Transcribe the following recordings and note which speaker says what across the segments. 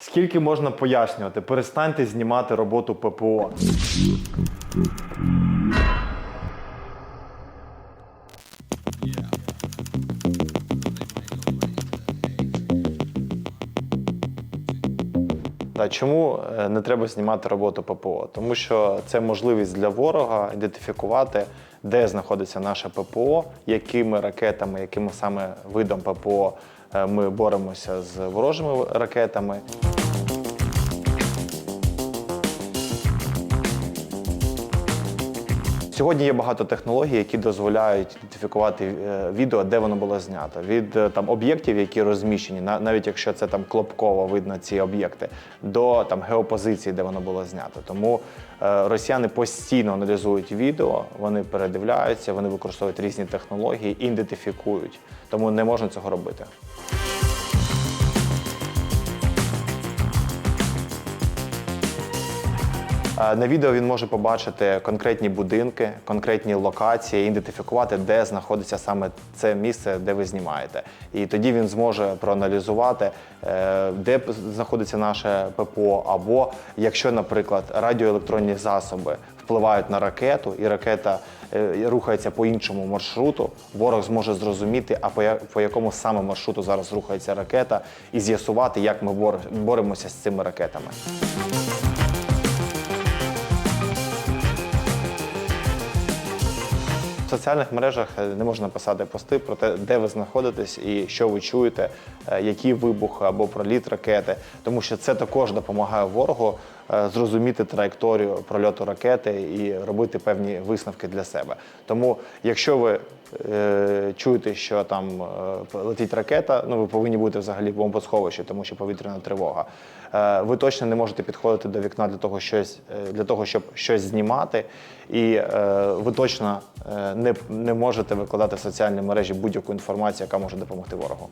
Speaker 1: Скільки можна пояснювати? Перестаньте знімати роботу ППО. Та чому е, не треба знімати роботу ППО? Тому що це можливість для ворога ідентифікувати, де знаходиться наше ППО, якими ракетами, яким саме видом ППО е, ми боремося з ворожими ракетами. Сьогодні є багато технологій, які дозволяють ідентифікувати е, відео, де воно було знято. Від е, там об'єктів, які розміщені, на- навіть якщо це там клопково видно ці об'єкти, до там геопозиції, де воно було знято. Тому е, росіяни постійно аналізують відео, вони передивляються, вони використовують різні технології, ідентифікують. Тому не можна цього робити. На відео він може побачити конкретні будинки, конкретні локації, ідентифікувати, де знаходиться саме це місце, де ви знімаєте. І тоді він зможе проаналізувати, е, де знаходиться наше ППО, або якщо, наприклад, радіоелектронні засоби впливають на ракету, і ракета е, рухається по іншому маршруту, ворог зможе зрозуміти, а по, якому саме маршруту зараз рухається ракета, і з'ясувати, як ми боремося з цими ракетами. В соціальних мережах е, не можна писати пости про те, де ви знаходитесь і що ви чуєте, е, які вибухи або проліт ракети, тому що це також допомагає ворогу зрозуміти траєкторію прольоту ракети і робити певні висновки для себе. Тому, якщо ви е, чуєте, що там е, летить ракета, ну ви повинні бути взагалі в бомбосховищі, тому що повітряна тривога. Е, ви точно не можете підходити до вікна для того, щось, е, для того щоб щось знімати, і е, ви точно е, не, не можете викладати в соціальні мережі будь-яку інформацію, яка може допомогти ворогу.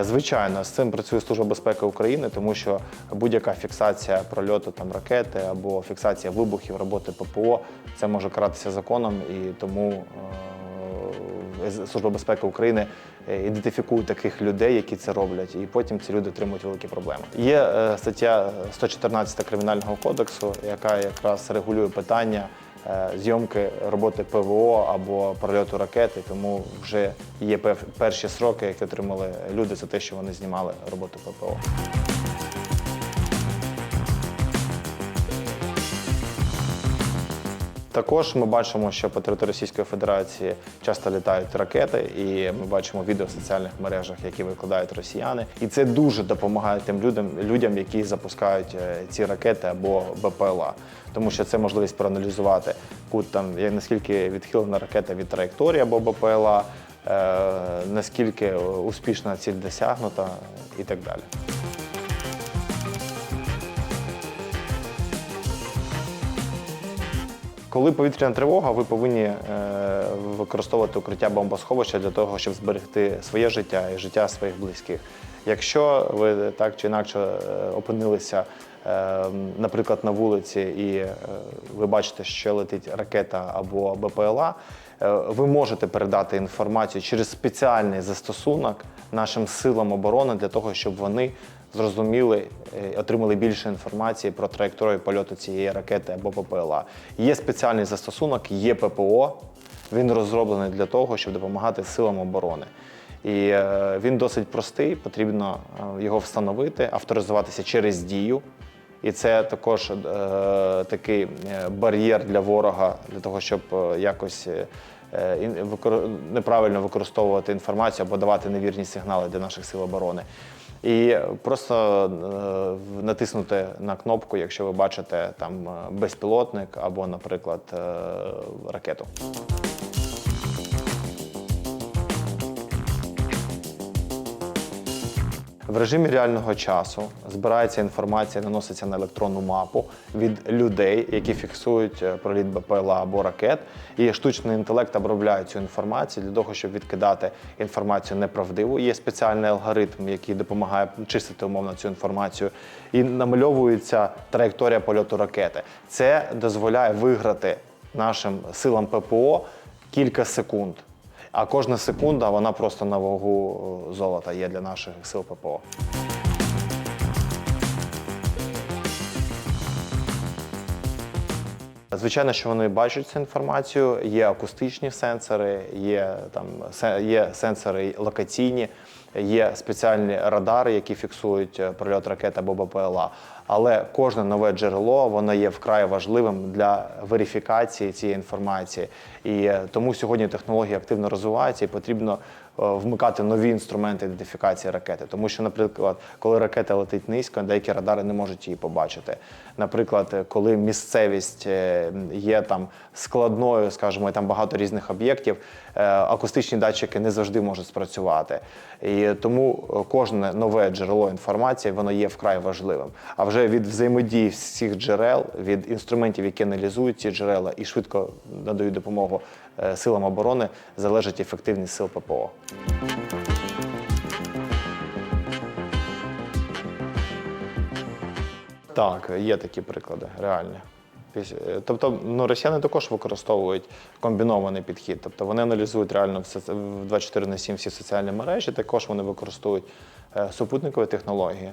Speaker 1: Звичайно, з цим працює Служба безпеки України, тому що будь-яка фіксація прольоту там ракети або фіксація вибухів роботи ППО це може каратися законом, і тому е, Служба безпеки України е, ідентифікує таких людей, які це роблять, і потім ці люди отримують великі проблеми. Є е, стаття 114 кримінального кодексу, яка якраз регулює питання е, зйомки роботи ПВО або прольоту ракети, тому вже є перші сроки, які отримали люди за те, що вони знімали роботу ППО. Також ми бачимо, що по території Російської Федерації часто літають ракети, і ми бачимо відео в соціальних мережах, які викладають росіяни. І це дуже допомагає тим людям, людям, які запускають е, ці ракети або БПЛА, тому що це можливість проаналізувати кут там, наскільки відхилена ракета від траєкторії або БПЛА, е, наскільки успішна ціль досягнута і так далі. Коли повітряна тривога, ви повинні е, використовувати укриття бомбосховища для того, щоб зберегти своє життя і життя своїх близьких. Якщо ви так чи інакше е, опинилися, е, наприклад, на вулиці, і ви бачите, що летить ракета або БПЛА, ви можете передати інформацію через спеціальний застосунок нашим силам оборони для того, щоб вони зрозуміли, е, отримали більше інформації про траєкторію польоту цієї ракети або ППЛА. Є спеціальний застосунок, є ППО. Він розроблений для того, щоб допомагати силам оборони. І е, він досить простий, потрібно е, його встановити, авторизуватися через дію. І це також е, такий бар'єр для ворога, для того, щоб якось е, неправильно використовувати інформацію або давати невірні сигнали для наших сил оборони. І просто е, натиснути на кнопку, якщо ви бачите там е, безпілотник або, наприклад, е, ракету. В режимі реального часу збирається інформація, наноситься на електронну мапу від людей, які фіксують е, проліт БПЛА або ракет. І штучний інтелект обробляє цю інформацію для того, щоб відкидати інформацію неправдиву. Є спеціальний алгоритм, який допомагає чистити умовно цю інформацію. І намальовується траєкторія польоту ракети. Це дозволяє виграти нашим силам ППО кілька секунд. А кожна секунда вона просто на вагу е, золота є для наших сил ППО. Звичайно, що вони бачать цю інформацію. Є акустичні сенсори, є там є сенсори локаційні, є спеціальні радари, які фіксують е, прольот ракет або БПЛА. Але кожне нове джерело воно є вкрай важливим для верифікації цієї інформації. І е, тому сьогодні технології активно розвиваються і потрібно е, вмикати нові інструменти ідентифікації ракети. Тому що, наприклад, коли ракета летить низько, деякі радари не можуть її побачити. Наприклад, коли місцевість є там складною, скажімо, і там багато різних об'єктів, акустичні датчики не завжди можуть спрацювати. І тому е, кожне нове джерело інформації воно є вкрай важливим. А вже від взаємодії всіх джерел, від інструментів, які аналізують ці джерела і швидко надають допомогу е, силам оборони, залежить ефективність сил ППО. Так, є такі приклади, реальні. Е, Тобто, ну, росіяни також використовують комбінований підхід. Тобто вони аналізують реально в 24 на 7 всі соціальні мережі, також вони використовують е, супутникові технології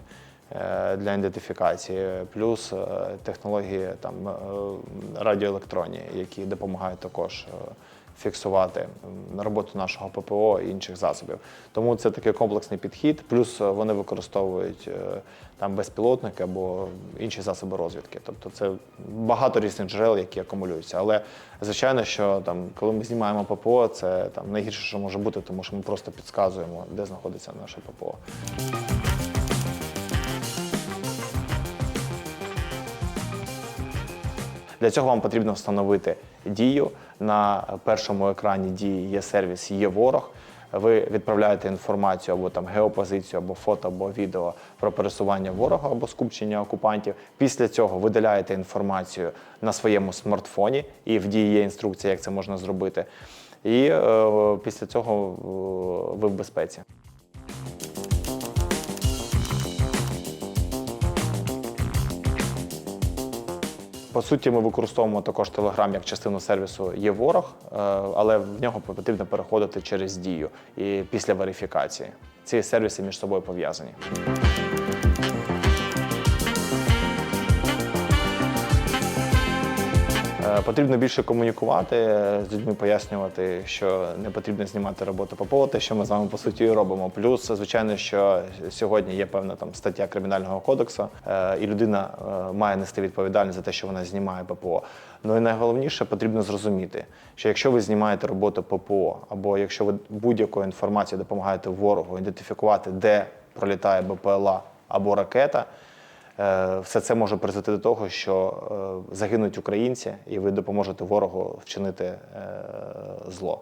Speaker 1: е, для ідентифікації, плюс технології там, радіоелектронні, які допомагають також фіксувати роботу нашого ППО і інших засобів. Тому це такий комплексний підхід. Плюс е, вони використовують е, там безпілотники або інші засоби розвідки. Тобто це багато різних джерел, які акумулюються. Але звичайно, що там, коли ми знімаємо ППО, це там найгірше, що може бути, тому що ми просто підказуємо, де знаходиться наше ППО. Для цього вам потрібно встановити дію. На першому екрані дії є сервіс Є ворог. Ви відправляєте інформацію або там геопозицію, або фото, або відео про пересування ворога або скупчення окупантів. Після цього видаляєте інформацію на своєму смартфоні, і в дії є інструкція, як це можна зробити. І е, після цього е, ви в безпеці. По суті, ми використовуємо також Telegram як частину сервісу є ворог, е, але в нього потрібно переходити через дію і після верифікації. Ці сервіси між собою пов'язані. Потрібно більше комунікувати е, з людьми, пояснювати, що не потрібно знімати роботу ППО, те, що ми з вами по суті робимо. Плюс, звичайно, що сьогодні є певна там стаття кримінального кодексу, е, і людина е, має нести відповідальність за те, що вона знімає ППО. Ну і найголовніше потрібно зрозуміти, що якщо ви знімаєте роботу ППО, або якщо ви будь-якою інформацією допомагаєте ворогу ідентифікувати, де пролітає БПЛА або ракета. Е, Все це може призвести до того, що е, загинуть українці, і ви допоможете ворогу вчинити е, зло.